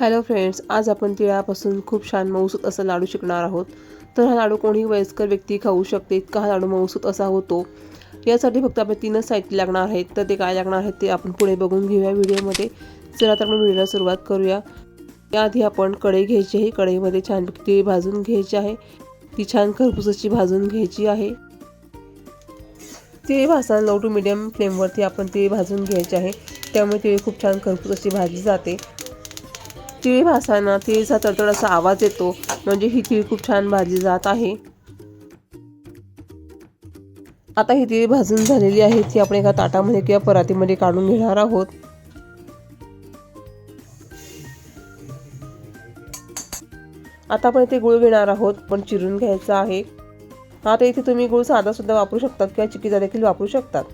Hello friends आज आपण तिळापासून खूप छान मऊसूत असा लाडू शिकणार आहोत. तर हा लाडू कोणीही वयस्कर व्यक्ती खाऊ शकते इतका हा लाडू मऊसूत असा होतो. यासाठी फक्त आपण तीनच साहित्य लागणार आहेत. तर ते काय लागणार आहेत ते आपण पुढे बघून घेऊया व्हिडिओमध्ये. चला तर आपण व्हिडिओला सुरुवात करूया. याआधी आपण कढई घ्यायची आहे. कढईमध्ये छान तीळ भाजून घ्यायची आहे. ती छान खरपुसाची भाजून घ्यायची आहे. तीळ भाजताना लो टू मिडियम फ्लेमवरती आपण तीळ भाजून घ्यायचे आहे. त्यामुळे तीळ खूप छान खरपूस अशी भाजली जाते. तिळी भासताना तिळीचा तडतड असा आवाज येतो. म्हणजे ही तिळ खूप छान भाजली जात आहे. आता ही तिळी भाजून झालेली आहे ती आपण एका ताटामध्ये किंवा परातीमध्ये काढून घेणार आहोत. आता आपण इथे गुळ घेणार आहोत पण चिरून घ्यायचा आहे. आता इथे तुम्ही गुळ साधा सुद्धा वापरू शकतात किंवा चिकीचा देखील वापरू शकतात.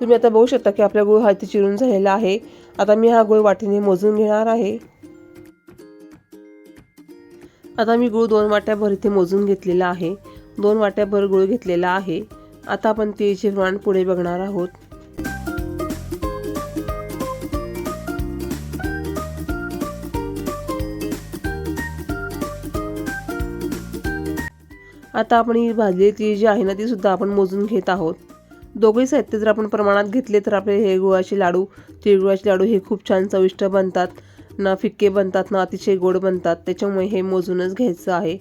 तुम्ही आता बघू शकता की आपला गुळ हाती चिरून झालेला आहे. आता मी हा गुळ वाटीने मोजून घेणार आहे. आता मी गुळ दोन वाट्याभर इथे मोजून घेतलेला आहे. दोन वाट्याभर गुळ घेतलेला आहे. आता आपण तिळीचे प्रमाण पुढे बघणार आहोत. आता आपण ही भाजलेली तीळ जी आहे ना ती सुद्धा आपण मोजून घेत आहोत. दोघे साहित्य जर आपण प्रमाणात घेतले तर आपले हे गुळाचे लाडू तिळगुळाचे लाडू हे खूप छान चविष्ट बनतात. ना फिक्के बनतात ना अतिशय गोड बनतात. त्याच्यामुळे हे मोजूनच घ्यायचं आहे.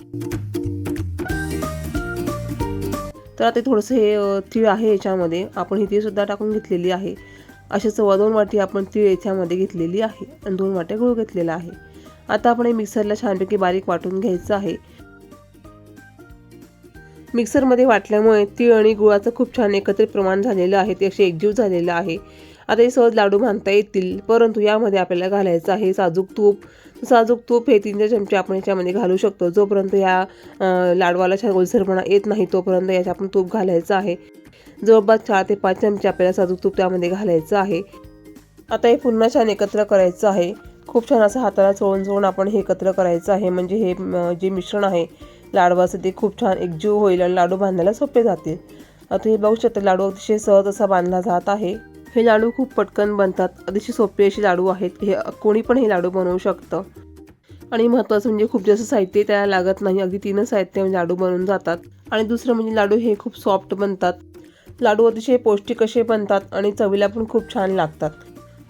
तर आता थोडंसं हे तीळ आहे याच्यामध्ये. आपण ही सुद्धा टाकून घेतलेली आहे. अशा सव्वा दोन वाटी आपण तीळ याच्यामध्ये घेतलेली आहे. आणि दोन वाट्या गुळ घेतलेला आहे. आता आपण हे मिक्सरला छानपैकी बारीक वाटून घ्यायचं आहे. मिक्सरमध्ये वाटल्यामुळे तीळ आणि गुळाचं खूप छान एकत्रित प्रमाण झालेलं आहे ते असे एकजीव झालेलं आहे. आता हे सहज लाडू बांधता येतील परंतु यामध्ये आपल्याला घालायचं आहे साजूक तूप. साजूक तूप हे तीन चार चमचे आपण याच्यामध्ये घालू शकतो. जोपर्यंत या लाडवाला छान ओलसरपणा येत नाही तोपर्यंत याच्या आपण तूप घालायचं आहे. जवळपास चार ते पाच चमचे आपल्याला साजूक तूप त्यामध्ये घालायचं आहे. आता हे पुन्हा छान एकत्र करायचं आहे. खूप छान असं हाताला चोळून चोळून आपण हे एकत्र करायचं आहे. म्हणजे हे जे मिश्रण आहे लाडू लाडवाचं ते खूप छान एकजीव होईल आणि लाडू बांधायला सोपे जातील. आता हे बघू शकता लाडू अतिशय सहज असा बांधला जात आहे. हे लाडू खूप पटकन बनतात अतिशय सोपे असे लाडू आहेत. हे कोणी पण हे लाडू बनवू शकतं. आणि महत्त्वाचं म्हणजे खूप जास्त साहित्य त्याला लागत नाही अगदी तीनच साहित्य लाडू बनवून जातात. आणि दुसरं म्हणजे लाडू हे खूप सॉफ्ट बनतात. लाडू अतिशय पौष्टिक असे बनतात आणि चवीला पण खूप छान लागतात.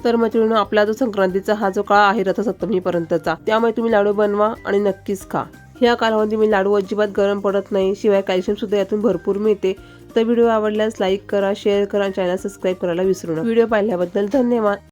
तर मैत्रिणी आपला जो संक्रांतीचा हा जो काळ आहे रथसप्तमीपर्यंतचा त्यामुळे तुम्ही लाडू बनवा आणि नक्कीच खा. ह्या कालावधीमध्ये लाडू अजिबात गरम पडत नाही शिवाय कॅल्शियमसुद्धा यातून भरपूर मिळते. तर व्हिडिओ आवडल्यास लाईक करा शेअर करा चॅनल सबस्क्राईब करायला विसरू नका. व्हिडिओ पाहिल्याबद्दल धन्यवाद.